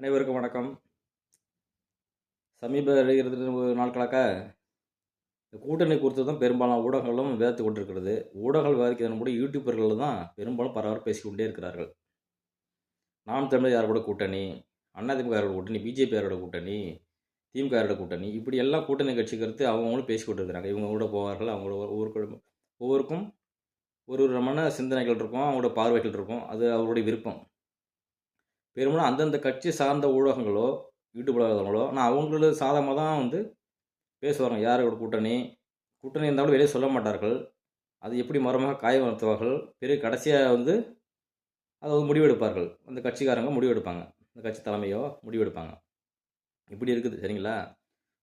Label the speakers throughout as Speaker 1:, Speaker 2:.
Speaker 1: அனைவருக்கும் வணக்கம். சமீப இருபது நாட்களாக இந்த கூட்டணி குறித்து தான் பெரும்பாலான ஊடகங்களும் விவாதித்து கொண்டிருக்கிறது. ஊடகங்கள் விவாதிக்கிறதன் கூட யூடியூபர்கள் தான் பெரும்பாலும் பரவாயில்ல பேசிக்கொண்டே இருக்கிறார்கள். நாம் தமிழர் யாரோட கூட்டணி? அதிமுக யாரோட கூட்டணி? பிஜேபி யாரோட கூட்டணி? திமுக யாரோட கூட்டணி? இப்படி எல்லாம் கூட்டணி கட்சி கருத்து அவங்களும் பேசிக்கொண்டு இருக்கிறாங்க இவங்க கூட போவார்கள் அவங்களோட ஒவ்வொரு ஒவ்வொருக்கும் ஒரு விதமான சிந்தனைகள் இருக்கும் அவங்களோட பார்வைகள் இருக்கும். அது அவருடைய விருப்பம். பெரும்பாலும் அந்தந்த கட்சி சார்ந்த ஊடகங்களோ ஈடுபடாதவங்களோ ஆனால் அவங்களோட சாதமாக தான் வந்து பேசுவாங்க. யாரோட கூட்டணி? கூட்டணி இருந்தாலும் வெளியே சொல்ல மாட்டார்கள். அது எப்படி மரமாக காயப்படுத்துவார்கள் பிறகு கடைசியாக வந்து அதை வந்து முடிவெடுப்பார்கள். அந்த கட்சிக்காரங்க முடிவெடுப்பாங்க. அந்த கட்சி தலைமையோ முடிவெடுப்பாங்க. இப்படி இருக்குது. சரிங்களா?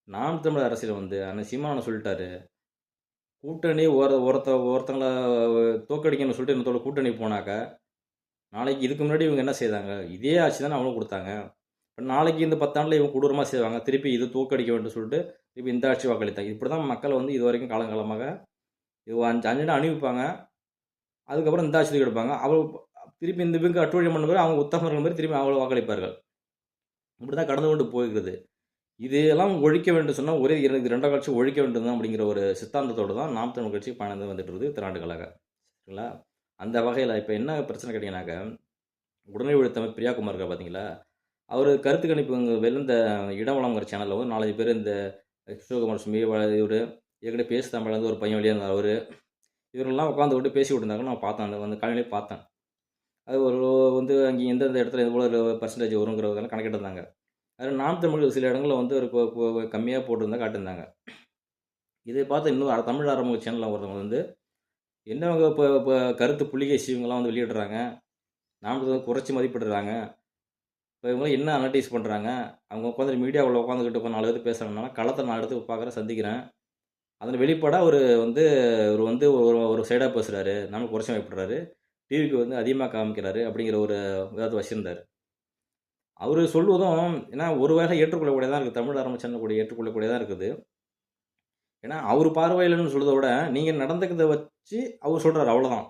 Speaker 1: நாம் தமிழர் அரசியல் வந்து அண்ணன் சீமான சொல்லிட்டாரு. கூட்டணி ஒரு ஒருத்த ஒருத்தங்களை தோக்கடிக்கணும்னு சொல்லிட்டு என்னத்தோட கூட்டணி போனாக்கா நாளைக்கு இதுக்கு முன்னாடி இவங்க என்ன செய்தாங்க? இதே ஆட்சி தானே அவங்களும் கொடுத்தாங்க. இப்போ நாளைக்கு இந்த பத்தாண்டில் இவங்க கொடூரமாக செய்வாங்க. திருப்பி இது தூக்கடிக்க வேண்டும் சொல்லிட்டு திருப்பி இந்த ஆட்சி வாக்களித்தாங்க. இப்படி தான் மக்கள் வந்து இது வரைக்கும் காலங்காலமாக இது அஞ்சு அஞ்சு அணிவிப்பாங்க. அதுக்கப்புறம் இந்த ஆட்சி எடுப்பாங்க. அவள் திருப்பி இந்த பிங்கு அட்டுவழி பண்ண பிறகு அவங்க உத்தமர்கள் மாதிரி திருப்பி அவங்கள வாக்களிப்பார்கள். இப்படி தான் கடந்து கொண்டு போகிறது. இதெல்லாம் ஒழிக்க வேண்டும் சொன்னால் ஒரே இரண்டு ரெண்டாம் கட்சி ஒழிக்க வேண்டும் தான் அப்படிங்கிற ஒரு சித்தாந்தத்தோடு தான் நாம் தமிழ் கட்சி பயணம் வந்துட்டு இருக்குது திராண்டுகளாக சரிங்களா? அந்த வகையில் இப்போ என்ன பிரச்சனை கேட்டிங்கனாக்கா உடனே விழுத்தமை பிரியாகுமார் இருக்கா பார்த்தீங்களா அவர் கருத்து கணிப்பு இந்த இடம் விளாமங்கிற சேனலில் வந்து நாலஞ்சு பேர் இந்த சிவகுமார் சுமி இவர் ஏற்கனவே பேசு தமிழ்லேருந்து ஒரு பையன் வெளியே இருந்தார் அவர். இவரெல்லாம் உட்காந்து விட்டு பேசி விட்டுருந்தாங்க நான் பார்த்தேன் அந்த வந்து காலையிலே பார்த்தேன். அது ஒரு வந்து அங்கே எந்தெந்த இடத்துல எவ்வளோ பர்சன்டேஜ் வருங்கிறதெல்லாம் கணக்கிட்டிருந்தாங்க. அதில் நாம் தமிழ் சில இடங்களில் வந்து ஒரு கம்மியாக போட்டிருந்தா காட்டியிருந்தாங்க. இதை பார்த்து இன்னும் தமிழ் ஆரம்ப சேனலில் ஒருத்தவங்க வந்து என்னவங்க இப்போ இப்போ கருத்து புள்ளிகை இவங்கெல்லாம் வந்து வெளியிடுறாங்க? நாம் வந்து குறைச்சி மதிப்பிடுறாங்க. இப்போ இவங்களாம் என்ன அனலைஸ் பண்ணுறாங்க அவங்க உட்காந்து மீடியாவில் உட்காந்துக்கிட்டு உட்காந்து நாலு பேர் பேசுகிறாங்கன்னா களத்தை நான் எடுத்து பார்க்குறேன் சந்திக்கிறேன். அதில் வெளிப்பாடாக ஒரு வந்து ஒரு வந்து ஒரு ஒரு சைடாக பேசுகிறாரு நம்ம குறைச்சி மதிப்பிடுறாரு. டிவிக்கு வந்து அதிகமாக காமிக்கிறாரு அப்படிங்கிற ஒரு விதத்தை வச்சுருந்தார். அவர் சொல்வதும் ஏன்னா ஒரு வகை ஏற்றுக்கொள்ளக்கூடியதான் இருக்குது தமிழ் ஆரம்பிச்சு கூட ஏற்றுக்கொள்ளக்கூடியதான் இருக்குது. ஏன்னா அவர் பார்வையில்னு சொல்கிறத விட நீங்கள் நடந்துக்கிறத வச்சு அவர் சொல்கிறார் அவ்வளோதான்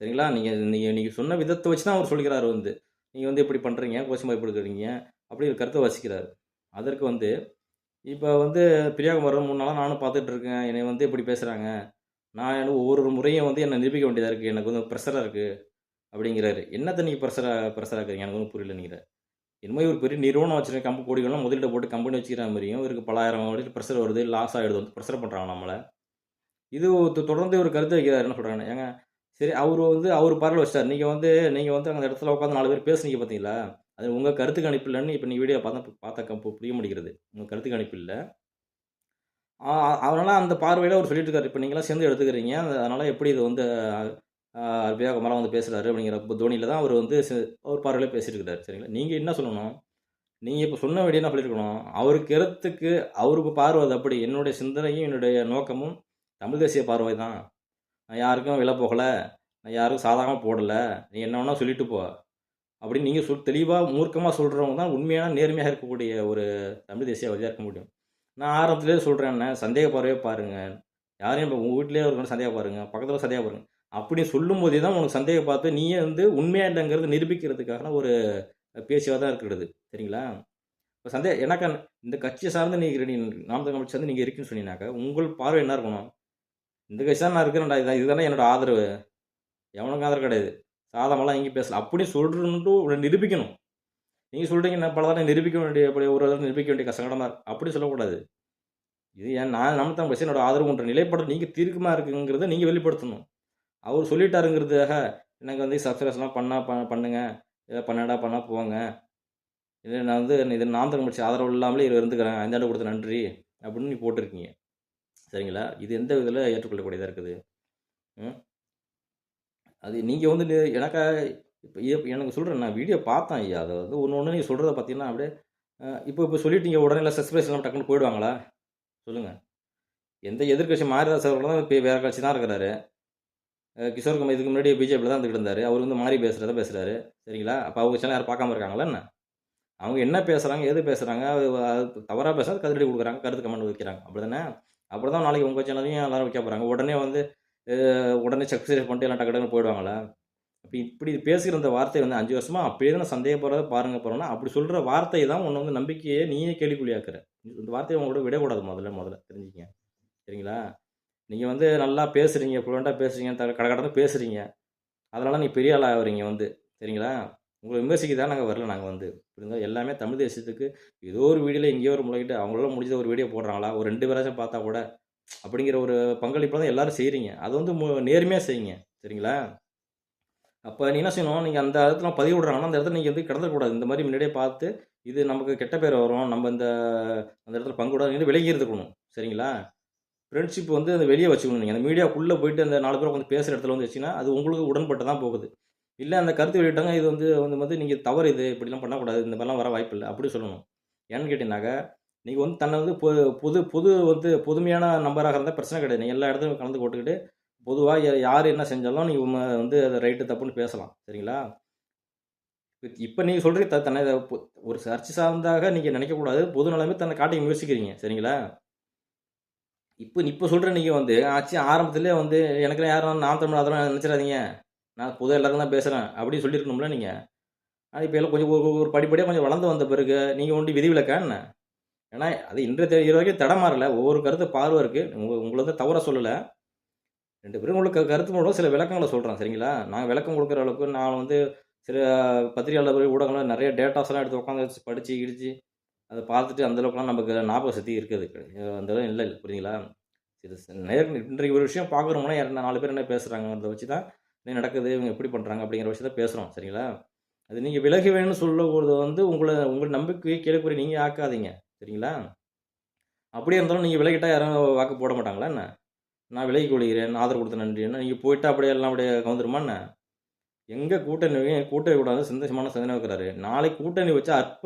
Speaker 1: சரிங்களா? நீங்கள் நீங்கள் நீங்கள் சொன்ன விதத்தை வச்சு தான் அவர் சொல்கிறார் வந்து. நீங்கள் வந்து எப்படி பண்ணுறீங்க கோஷம் பயப்படுக்கிறீங்க அப்படி ஒரு கருத்தை வசிக்கிறார். அதற்கு வந்து இப்போ வந்து பிரியாகுமார் மூணு நாளாக நானும் பார்த்துட்டு இருக்கேன். என்னை வந்து இப்படி பேசுகிறாங்க நான் எனக்கு ஒவ்வொரு முறையும் வந்து என்னை நிரூபிக்க வேண்டியதாக இருக்குது எனக்கு வந்து ப்ரெஷராக இருக்குது அப்படிங்கிறாரு. என்னத்தை நீங்கள் ப்ரெஷராக ப்ரெஷராக இருக்கிறீங்க எனக்கு ஒன்றும் புரியல நீங்கள் இனிமேல் ஒரு பெரிய நிறுவனம் வச்சுருக்க கம்பெனி கோடிகளும் முதலீடு போட்டு கம்பெனி வச்சுக்கிற மாதிரியும் இவருக்கு பலாயிரம் கோடி ப்ரெஷர் வருது லாஸ் ஆகிடுது வந்து ப்ரெஷர் பண்ணுறாங்க நம்மளை. இது தொடர்ந்து ஒரு கருத்து வைக்கிறார். என்ன சொல்கிறாங்க ஏங்க சரி அவர் வந்து அவர் பார்வையில் வச்சார் நீங்கள் வந்து நீங்கள் வந்து அந்த இடத்துல உட்காந்து நாலு பேர் பேசுனீங்க பார்த்தீங்களா? அது உங்கள் கருத்து கணிப்பு இல்லைன்னு இப்போ நீங்கள் வீடியோ பார்த்தா பார்த்தா புரிய முடிகிறது உங்கள் கருத்து கணிப்பு இல்லை. அதனால் அந்த பார்வையில் அவர் சொல்லிட்டு இருக்காரு. இப்போ நீங்களாம் சேர்ந்து எடுத்துக்கிறீங்க. அதனால் எப்படி இது வந்து விவேகமெல்லாம் வந்து பேசுகிறாரு அப்படிங்கிற தோனியில் தான் அவர் வந்து அவர் பார்வையில் பேசிட்டு இருக்கிறார் சரிங்களா? நீங்கள் என்ன சொல்லணும்? நீங்கள் இப்போ சொன்ன வேண்டிய என்ன சொல்லியிருக்கணும்? அவருக்கு கருத்துக்கு அவருக்கு பார்வை அது அப்படி. என்னுடைய சிந்தனையும் என்னுடைய நோக்கமும் தமிழ் தேசிய பார்வை தான். நான் யாருக்கும் விலை போகலை. நான் யாருக்கும் சாதாரணமாக போடலை. நீ என்ன வேணால் சொல்லிட்டு போ அப்படின்னு நீங்கள் சொல் தெளிவாக மூர்க்கமாக சொல்கிறவங்க தான் உண்மையான நேர்மையாக இருக்கக்கூடிய ஒரு தமிழ் தேசியவாதியாக இருக்க முடியும். நான் ஆரம்பத்துலேயே சொல்கிறேன் என்ன சந்தேக பார்வையே பாருங்கள் யாரையும் இப்போ உங்கள் வீட்டிலே இருக்கணும் சந்தேகம் பாருங்கள் பக்கத்தில் சந்தேகம் பாருங்கள் அப்படி சொல்லும் போதே தான் உனக்கு சந்தேகம் பார்த்து நீயே வந்து உண்மையாக இல்லைங்கிறது நிரூபிக்கிறதுக்காக ஒரு பேச்சியாக தான் இருக்கிறது. சரிங்களா? இப்போ சந்தேகம் எனக்கு இந்த கட்சியை சார்ந்து நீங்கள் நீ நாம் தமிழ் சார்ந்து நீங்கள் இருக்குன்னு சொன்னீங்கன்னாக்கா உங்கள் பார்வை என்ன இருக்கணும்? இந்த கட்சி தான் நான் இருக்கிறேன்டா இதுதான் இதுதானே என்னோட ஆதரவு. எவனுக்கும் ஆதரவு கிடையாது. சாதமெல்லாம் எங்கேயும் பேசலாம் அப்படி சொல்கிறன்ட்டு நிரூபிக்கணும். நீங்கள் சொல்கிறீங்க நான் பல தடவை நிரூபிக்க வேண்டிய அப்படி ஒரு தடவை நிரூபிக்க வேண்டிய சங்கடமாக இருக்கு. அப்படி சொல்லக்கூடாது. இது ஏன் நான் நம்ம தான் என்னோட ஆதரவு ஒன்ற நிலைப்பட நீங்கள் தீர்க்கமாக இருக்குங்கிறத நீங்கள் வெளிப்படுத்தணும். அவர் சொல்லிட்டாருங்கிறதுக்காக எனக்கு வந்து சப்ஸ்கிரைப்ஸ்லாம் பண்ணால் ப பண்ணுங்க. இதை பண்ணடா பண்ணால் போங்க இது நான் வந்து இது நான் தான் முடிச்சு ஆதரவு இல்லாமலே இவர் இருந்துக்கிறேன் ஐந்தாண்டு கொடுத்த நன்றி அப்படின்னு நீ போட்டிருக்கீங்க. சரிங்களா? இது எந்த விதத்தில் ஏற்றுக்கொள்ளக்கூடியதாக இருக்குது? அது நீங்கள் வந்து எனக்கா இப்போ எனக்கு சொல்கிறேன் நான் வீடியோ பார்த்தேன் ஐயா. அதை வந்து ஒன்று ஒன்று நீங்கள் சொல்கிறத பார்த்தீங்கன்னா அப்படியே இப்போ இப்போ சொல்லிட்டீங்க உடனே இல்லை சஸ்பென்ஸ் இல்லாமல் டக்குன்னு போயிடுவாங்களா? சொல்லுங்கள் எந்த எதிர்கட்சி மாரிதாஸ் சார் தான் இப்போ வேறு கட்சி தான் இருக்கிறாரு. கிஷோர் குமார் இதுக்கு முன்னாடி பிஜேபியில் தான் இருந்துகிட்டு இருந்தார். அவர் வந்து மாறி பேசுகிறத பேசுகிறாரு சரிங்களா? அப்போ அவங்க சேனல் யாரும் பார்க்காம இருக்காங்களா என்ன? அவங்க என்ன பேசுகிறாங்க எது பேசுகிறாங்க அது தவறாக பேசுறது கதிரடி கொடுக்குறாங்க கருத்து கமெண்ட் வைக்கிறாங்க. அப்படி தானே அப்படி தான் நாளைக்கு உங்கள் சேனலையும் எல்லோரும் வைக்க போகிறாங்க உடனே வந்து உடனே சக்ஸஸ் பண்ணிட்டு எல்லாம் டக்கு போயிடுவாங்களா? இப்படி இப்படி பேசுகிற அந்த வார்த்தை வந்து அஞ்சு வருஷமாக அப்படியே தான் சந்தேகப்படுறத பாருங்க போகிறோன்னா அப்படி சொல்கிற வார்த்தை தான் உன்னை வந்து நம்பிக்கையை நீயே கேள்விக்குள்ளியாக்குற இந்த வார்த்தையை உங்களோட விடக்கூடாது முதல்ல முதல்ல. தெரிஞ்சுக்கங்க. சரிங்களா? நீங்கள் வந்து நல்லா பேசுகிறீங்க ஃப்ளூவெண்ட்டாக பேசுகிறீங்க த கடை கடந்து பேசுகிறீங்க அதனால் நீ பெரிய ஆளாக வரீங்க வந்து. சரிங்களா? உங்களை விமர்சிக்க தான் நாங்கள் வரல நாங்கள் வந்து. புரியுதா? எல்லாமே தமிழ் தேசியத்துக்கு ஏதோ ஒரு வீடியோவில் எங்கேயோ ஒரு முளைக்கிட்டு அவங்களால முடிஞ்ச ஒரு வீடியோ போடுறாங்களா? ஒரு ரெண்டு பேராச்சும் பார்த்தா கூட அப்படிங்கிற ஒரு பங்களிப்பு தான் எல்லோரும் செய்கிறீங்க அது வந்து மு நேர்மையாக செய்யுங்க. சரிங்களா? அப்போ நீ என்ன செய்யணும்? நீங்கள் அந்த இடத்துல பதிவு விடுறாங்கன்னா அந்த இடத்துல நீங்கள் வந்து கிடந்துடக்கூடாது இந்த மாதிரி முன்னாடியே பார்த்து இது நமக்கு கெட்ட பேர் வரும். நம்ம இந்த அந்த இடத்துல பங்கு விடாது. விலகி இருந்துக்கணும் சரிங்களா? ஃப்ரெண்ட்ஷிப் வந்து அந்த வெளியே வச்சுக்கணும் நீங்கள் அந்த மீடியாக்குள்ளே போயிட்டு அந்த நாலு பேர் வந்து பேசுகிற இடத்துல வந்து வச்சிங்கன்னா அது உங்களுக்கு உடன்பட்டு தான் போகுது. இல்லை அந்த கருத்து வெளியிட்டாங்க இது வந்து வந்து வந்து நீங்கள் தவறு இது இப்படிலாம் பண்ணக்கூடாது இந்த மாதிரிலாம் வர வாய்ப்பு இல்லை. அப்படி சொல்லணும். ஏன்னு கேட்டீங்கன்னாக்கா நீங்கள் வந்து தன்னை வந்து புது புது புது வந்து புதுமையான நம்பராக இருந்தால் பிரச்சனை கிடையாது. நீங்கள் எல்லா இடத்துலையும் கலந்து போட்டுக்கிட்டு பொதுவாக யார் என்ன செஞ்சாலும் நீங்கள் வந்து அதை ரைட்டு தப்புன்னு பேசலாம். சரிங்களா? இப்போ நீங்கள் சொல்கிறீங்க த தன்னை இதை ஒரு சர்ச்சை சார்ந்தாக நீங்கள் நினைக்கக்கூடாது. பொது நிலைமை தன்னை காட்டி முயற்சிக்கிறீங்க. சரிங்களா? இப்போ இப்போ சொல்கிற நீங்கள் வந்து ஆச்சு ஆரம்பத்திலே வந்து எனக்குலாம் யாரும் நான் தமிழ் அதெல்லாம் நினச்சிடாதீங்க. நான் பொதுவாக எல்லாருக்கும் தான் பேசுகிறேன் அப்படின்னு சொல்லியிருக்கணும்ல நீங்கள் ஆனால் இப்போ எல்லாம் கொஞ்சம் ஒரு ஒரு படிப்படியாக கொஞ்சம் வளர்ந்து வந்த பிறகு நீங்கள் ஒன்று விதிவிலக்கா என்ன? ஏன்னா அது இன்றைய தே- வரைக்கும் தடம் மாறல. ஒவ்வொரு கருத்து பார்வை இருக்குது உங்கள் உங்களை வந்து தவற சொல்லலை. ரெண்டு பேரும் உங்களுக்கு கருத்து மூலம் சில விளக்கங்களை சொல்கிறேன் சரிங்களா? நான் விளக்கம் கொடுக்குற அளவுக்கு நான் வந்து சில பத்திரிகையாளர் ஊடகங்கள் நிறைய டேட்டாஸ்லாம் எடுத்து உட்காந்து படித்து கிடிச்சு அதை பார்த்துட்டு அந்தளவுக்குலாம் நமக்கு ஞாபக சக்தி இருக்குது. கிடையாது. அந்த அளவு இல்லை இல்லை. புரியுங்களா இது நேர் இன்றைக்கு ஒரு விஷயம் பார்க்குறோம்னா யார் நாலு பேர் என்ன பேசுகிறாங்க அதை வச்சு தான் என்ன நடக்குது இவங்க எப்படி பண்ணுறாங்க அப்படிங்கிற விஷயத்த பேசுகிறோம் சரிங்களா? அது நீங்கள் விலகி வேணும்னு சொல்லக்கூடது வந்து உங்களை உங்கள் நம்பிக்கையை கேள்விக்குறி நீங்கள் ஆக்காதீங்க சரிங்களா? அப்படியே இருந்தாலும் நீங்கள் விலகிட்டா யாரும் வாக்கு போட மாட்டாங்களா என்ன? நான் விலகி கொள்கிறேன் ஆதரவு கொடுத்த நன்றி என்ன? நீங்கள் போயிட்டா அப்படியே எல்லாம் அப்படியே கவுந்துருமா என்ன? எங்கே கூட்டணி வை- கூட்டணி கூடாது சந்தோஷமான சிந்தனை வைக்கிறாரு நாளைக்கு கூட்டணி வச்சு அற்ப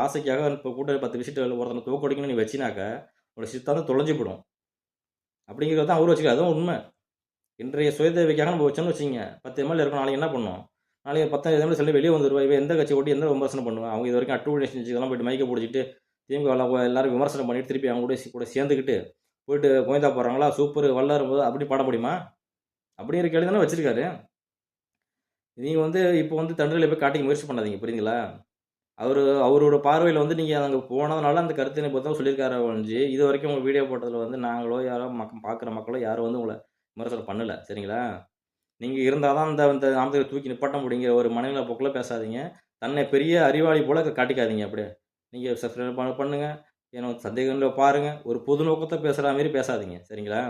Speaker 1: ஆசைக்காக இப்போ கூட்டணி பத்து விஷயத்தை ஒருத்தனை தோக்கடிக்கணும்னு நீ வச்சினாக்க உங்களோட சித்தாந்தம் தொலைஞ்சு போடும் அப்படிங்கிறது தான் அவர் வச்சுக்க அதுவும் உண்மை. இன்றைய சுயதேவைக்காக நம்ம வச்சோன்னு வச்சுங்க பத்து எம்எல்ஏ இருக்கும் நாளைக்கு என்ன பண்ணுவோம் நாளைக்கு பத்தாயிரம் எம்எல்ஏ சொல்லி வெளியே வந்துருவா இவன் எந்த கட்சி ஓட்டி எந்த விமர்சனம் பண்ணுவேன்? அவங்க இது வரைக்கும் அட்டுவடேஷன் இதெல்லாம் போயிட்டு மைக்கை பிடிச்சிட்டு திமுக எல்லாரும் விமர்சனம் பண்ணிட்டு திருப்பி அவங்க கூட கூட சேர்ந்துக்கிட்டு போயிட்டு கோயந்தா போடுறாங்களா சூப்பர் வல்லார் போது அப்படி பாட முடியுமா? அப்படிங்கிற கேள்வி தானே வச்சிருக்காரு. நீங்கள் வந்து இப்போ வந்து தண்டனையில் போய் காட்டிக்க முயற்சி பண்ணாதீங்க புரியுங்களா அவர் அவரோட பார்வையில் வந்து நீங்கள் அங்கே போனதுனால அந்த கருத்தினை பற்றி தான் சொல்லியிருக்காரு ஒழிஞ்சு இது வரைக்கும் உங்கள் வீடியோ போட்டதில் வந்து நாங்களோ யாரோ மக்க பார்க்குற மக்களோ யாரும் வந்து உங்களை விமர்சனம் பண்ணலை சரிங்களா? நீங்கள் இருந்தால் தான் அந்த அந்த நாமத்தை தூக்கி நிப்பாட்ட முடியுங்கிற ஒரு மனநில போக்கில் பேசாதீங்க. தன்னை பெரிய அறிவாளி போல் காட்டிக்காதீங்க அப்படியே. நீங்கள் சப்ஸ்கிரைப் பண்ண பண்ணுங்கள் ஏன்னா சந்தேகங்களில் பாருங்கள் ஒரு பொது நோக்கத்தை பேசுகிற மாதிரி பேசாதீங்க சரிங்களா?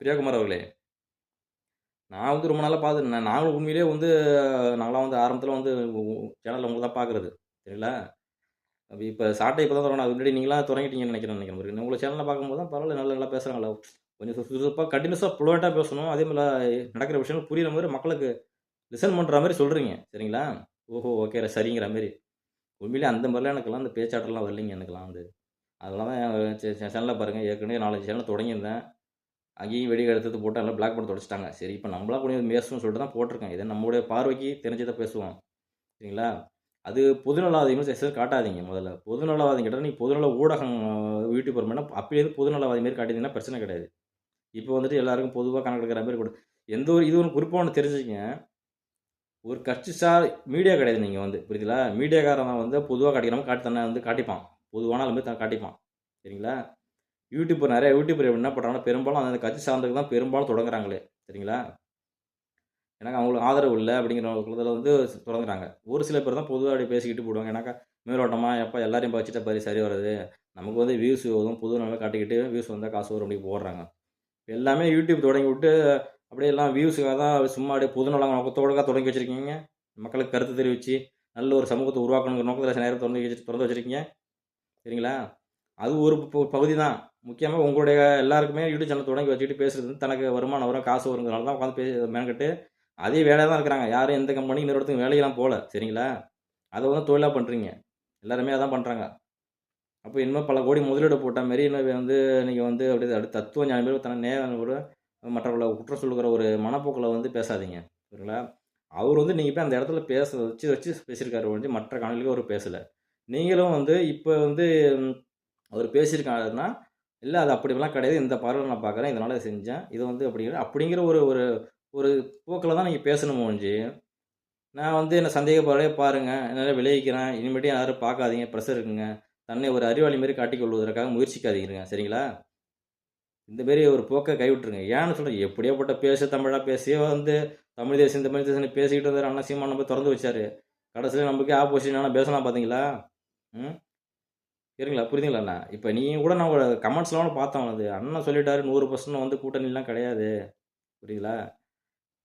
Speaker 1: பிரியாகுமார் அவர்களே. நான் வந்து ரொம்ப நாளாக பார்த்துருந்தேன் நாங்களும் உண்மையிலேயே வந்து நாங்களாம் வந்து ஆரம்பத்தில் வந்து சேனலில் உங்களை தான் பார்க்குறது. சரிங்களா அப்படி இப்போ சாட்டை இப்போ தான் தொடங்கணும் அது முன்னாடி நீங்களாம் தொடங்கிட்டீங்கன்னு நினைக்கிறேன் நினைக்கிறேன். உங்களை சேனலில் பார்க்கும்போது தான் பரவாயில்ல நல்லா நல்லா பேசுகிறாங்களா கொஞ்சம் சுறுசுறுப்பாக கண்டினியூஸாக ஃப்ளூவெண்ட்டாக பேசணும். அதே மாதிரி நடக்கிற விஷயங்கள் புரியுற மாதிரி மக்களுக்கு லிசன் பண்ணுற மாதிரி சொல்கிறீங்க சரிங்களா? ஓஹோ ஓகே சரிங்கிற மாதிரி. உண்மையிலே அந்த மாதிரிலாம் எனக்குலாம் அந்த பேச்சாட்டெல்லாம் வரலைங்க எனக்குலாம் வந்து. அதெல்லாம் தான் சேனலில் பாருங்கள் ஏற்கனவே நாலஞ்சு சேனல் தொடங்கியிருந்தேன். அங்கேயும் வெடி எடுத்து போட்டு எல்லாம் பிளாக் பண்ண தொடச்சிட்டாங்க சரி இப்போ நம்மளா கொஞ்சம் பேசணும்னு சொல்லிட்டு தான் போட்டிருக்கேன் இதை நம்மளுடைய பார்வைக்கு தெரிஞ்சதை பேசுவோம். சரிங்களா? அது பொதுநலவாதிகள் சில காட்டாதீங்க முதல்ல. பொதுநலவாதம் கேட்டால் நீ பொதுநல ஊடகம் யூடியூபர் மேலே அப்படியே பொதுநலவாதி மாதிரி காட்டினீங்கன்னா பிரச்சனை கிடையாது. இப்போ வந்துட்டு எல்லாருக்கும் பொதுவாக கணக்கெடுக்கிற மாதிரி கொடு. எந்த ஒரு இது ஒரு குறிப்பாக ஒன்று தெரிஞ்சுக்கங்க. ஒரு கட்சி சார் மீடியா கிடையாது நீங்கள் வந்து. புரியுதுங்களா? மீடியாக்காரன் வந்து பொதுவாக காட்டிக்கிறவங்க காட்டி தன்னை வந்து காட்டிப்பான். பொதுவான ஆளுமே தான் காட்டிப்பான். சரிங்களா? யூடியூப்பர் நிறைய யூடியூபர் என்ன பண்ணுறாங்கன்னா பெரும்பாலும் அந்த கட்சி சார்ந்ததுக்கு தான் பெரும்பாலும் தொடங்குறாங்களே. சரிங்களா? எனக்கு அவங்களுக்கு ஆதரவு இல்லை அப்படிங்கிற இதில் வந்து தொடங்குறாங்க. ஒரு சில பேர் தான் பொதுவாக அப்படி பேசிக்கிட்டு போடுவாங்க. ஏன்னாக்கா மேலோட்டமாக எப்போ எல்லாரையும் வச்சுட்டா பாரு சரி வருது. நமக்கு வந்து வியூஸ் வரும் புது நல்லா காட்டிக்கிட்டு வியூஸ் வந்தால் காசு வரும் அப்படி போடுறாங்க. எல்லாமே யூடியூப் தொடங்கி விட்டு அப்படியே எல்லாம் வியூஸுக்காக தான் சும்மா அப்படியே பொது நலம் நோக்கத்தோட தொடங்கி வச்சுருக்கீங்க. மக்களுக்கு கருத்து தெரிவித்து நல்ல ஒரு சமூகத்தை உருவாக்கணுங்கிற நோக்கத்தில் சில நேரம் திறந்து வச்சு திறந்து வச்சுருக்கீங்க. சரிங்களா? அது ஒரு பகுதி தான். முக்கியமாக உங்களுடைய எல்லாருக்குமே யூடியூப் சேனல் தொடங்கி வச்சுக்கிட்டு பேசுறது வந்து தனக்கு வருமானம் வரும் காசு வருங்கிறனால தான் உட்காந்து பேசி மேன்கிட்டு அதே வேலையாக தான் இருக்கிறாங்க. யாரும் எந்த கம்பெனி நிறுவனத்துக்கு வேலையெல்லாம் போகல சரிங்களா? அதை வந்து தொழிலாக பண்ணுறீங்க எல்லாருமே அதான் பண்ணுறாங்க அப்போ இன்னும் பல கோடி முதலீடு போட்ட மாரி இன்னும் வந்து நீங்கள் வந்து அப்படியே அடுத்த தத்துவ ஞானம் பேர் தன நேரம் மற்றவர்களை குற்றம் சொல்லுகிற ஒரு மனப்போக்கில் வந்து பேசாதீங்க சரிங்களா? அவர் வந்து நீங்கள் போய் அந்த இடத்துல பேச வச்சு வச்சு பேசியிருக்காரு ஒழிஞ்சு மற்ற காணொலிக்கு அவர் பேசலை. நீங்களும் வந்து இப்போ வந்து அவர் பேசியிருக்காருன்னா இல்லை அது அப்படிலாம் கிடையாது. இந்த பார்வையில் நான் பார்க்குறேன். இதனால் செஞ்சேன். இது வந்து அப்படிங்கிற அப்படிங்கிற ஒரு ஒரு ஒரு போக்கில் தான் நீங்கள் பேசணும் ஒழிஞ்சு நான் வந்து என்ன சந்தேகப்படவே பாருங்கள் என்னால் விளைவிக்கிறேன். இனிமேட்டும் யாரும் பார்க்காதீங்க. ப்ரெஷர் இருக்குங்க. தன்னை ஒரு அறிவாளி மாரி காட்டிக்கொள்வதற்காக முயற்சிக்காதீங்க சரிங்களா? இந்த மாரி ஒரு போக்கை கைவிட்டுருங்க. ஏன்னு சொல்கிறேன் எப்படியாப்பட்ட பேச தமிழாக பேசியோ வந்து தமிழ் தேசம் தமிழ் தேசம் பேசிக்கிட்டு இருந்தார் அண்ணா சீமான் நம்ம திறந்து வச்சார். கடைசியில் நமக்கு ஆப்போசிஷனான பேசலாம் பார்த்தீங்களா ம்? சரிங்களா புரியுதுங்களா அண்ணா? இப்போ நீங்கள் கூட நான் ஒரு கமெண்ட்ஸ்லாம் பார்த்தோம் அது அண்ணன் சொல்லிட்டாரு நூறு பர்சன்ட் வந்து கூட்டணிலாம் கிடையாது. புரியுங்களா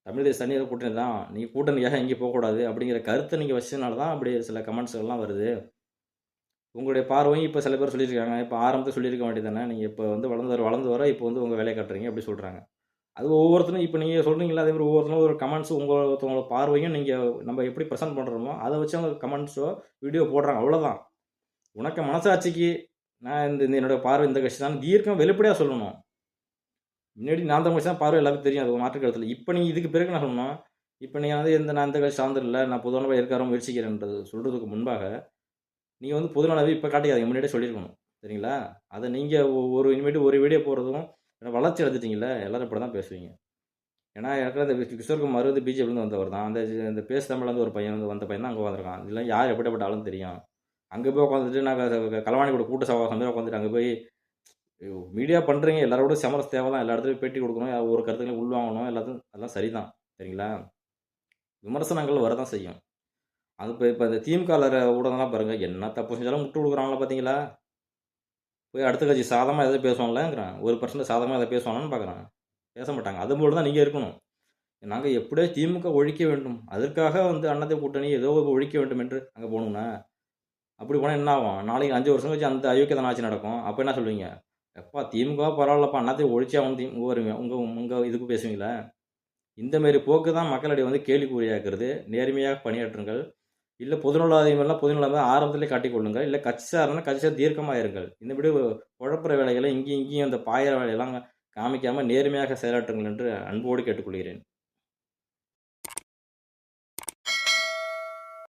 Speaker 1: தமிழ் தேசிய தனியார் கூட்டணி தான். நீங்கள் கூட்டணியாக எங்கேயும் போகக்கூடாது அப்படிங்கிற கருத்தை நீங்கள் வச்சதுனால தான் அப்படி சில கமெண்ட்ஸ்கள்லாம் வருது. உங்களுடைய பார்வையும் இப்போ சில பேர் சொல்லியிருக்காங்க. இப்போ ஆரம்பத்தில் சொல்லியிருக்க வேண்டியதானே நீங்கள் இப்போ வந்து வளர்ந்து வர வளர்ந்து வர இப்போ வந்து உங்கள் வேலையை காட்டுறீங்க அப்படி சொல்கிறாங்க அது ஒவ்வொருத்தரும் இப்போ நீங்கள் சொல்கிறீங்களா அதே மாதிரி ஒவ்வொருத்தரும் ஒரு கமெண்ட்ஸ் உங்கள் ஒருத்தவங்களோட பார்வையும் நீங்கள் நம்ம எப்படி ப்ரெசென்ட் பண்ணுறோமோ அதை வச்சு அவங்க கமெண்ட்ஸோ வீடியோ போடுறாங்க. அவ்வளோதான் உனக்கு மனசாட்சிக்கு நான் இந்த என்னோட பார்வை இந்த கட்சி தான். தீர்க்கம் வெளிப்படையாக சொல்லணும். முன்னாடி நான் தான் கட்சி தான் பார்வை எல்லாருக்கும் தெரியும். அது மாற்று கருத்தில். இப்போ நீங்கள் இதுக்கு பிறகு நான் சொல்லணும் இப்போ நீங்கள் வந்து எந்த நான் இந்த கட்சி சார்ந்து இல்லை நான் பொதுவானவா இருக்காரோ முயற்சிக்கிறேன்றது சொல்கிறதுக்கு முன்பாக நீங்கள் வந்து பொதுநலவை இப்போ காட்டிக்காதீங்க. முன்னாடியே சொல்லியிருக்கணும். சரிங்களா? அதை நீங்கள் ஒரு இனிமேட்டு ஒரு வீடியோ போடுறதும் வளர்ச்சி அடைஞ்சிட்டிங்களே எல்லோரும் இப்படி தான் பேசுவீங்க. ஏன்னா எனக்கு அந்த கிஷோர்குமார் வந்து பிஜேபிலேருந்து வந்தவர் தான். அந்த இந்த பேசு தமிழ்லேருந்து ஒரு பையன் வந்து வந்த பையன் தான் அங்கே வந்திருக்கான் இதெல்லாம் யார் எப்படிப்பட்ட ஆளும் தெரியும். அங்கே போய் உட்காந்துட்டு நாங்கள் கலவாணி கூட கூட்ட சவாசம் மாதிரி உட்காந்துட்டு அங்கே போய் மீடியா பண்ணுறீங்க எல்லாரோட சமரஸ் தேவை தான் எல்லா இடத்துலையும் பேட்டி கொடுக்கணும். ஒரு கருத்துக்களையும் உள்வாங்கணும் எல்லாத்தையும் அதெல்லாம் சரிதான். சரிங்களா? விமர்சனங்கள் வரதான் செய்யும். அது இப்போ இப்போ இந்த திமுகவில் ஊடகம்லாம் பாருங்கள் என்ன தப்பு செஞ்சாலும் முட்டு கொடுக்குறாங்களா பார்த்தீங்களா போய் அடுத்த கட்சி சாதமாக எதாவது பேசுவாங்களேங்கிறான். ஒரு பர்சன்ட் சாதமாக எதை பேசுவாங்கன்னு பார்க்குறான் பேச மாட்டாங்க. அது போல தான் நீங்கள் இருக்கணும். நாங்கள் எப்படியோ திமுக ஒழிக்க வேண்டும். அதற்காக வந்து அண்ணத்தை கூட்டணி ஏதோ ஒழிக்க வேண்டும் என்று அங்கே போகணும்னா அப்படி போனால் என்ன ஆகும்? நாளைக்கு அஞ்சு வருஷம் கழிச்சு அந்த அயோக்கியதான் ஆட்சி நடக்கும். அப்போ என்ன சொல்லுவீங்க எப்பா திமுக பரவாயில்லப்பா அண்ணாத்தையும் ஒழிச்சா வந்து திமுக வருவீங்க உங்கள் உங்கள் இதுக்கு பேசுவீங்களா? இந்தமாரி போக்கு தான் மக்களிடையே வந்து கேள்விக்குறியாக்குறது. நேர்மையாக பணியாற்றுங்கள். இல்லை பொதுநலாதிமெல்லாம் பொதுநலமாக ஆரம்பத்திலே காட்டிக்கொள்ளுங்கள் இல்லை கட்சி சார்னா கட்சி சார் தீர்க்கமாக இருங்கள் இந்தபடி குழப்புற வேலைகளை இங்கேயும் இங்கேயும் அந்த பாயிற வேலையெல்லாம் காமிக்காமல் நேர்மையாக செயலாற்றுங்கள் என்று அன்போடு கேட்டுக்கொள்கிறேன்.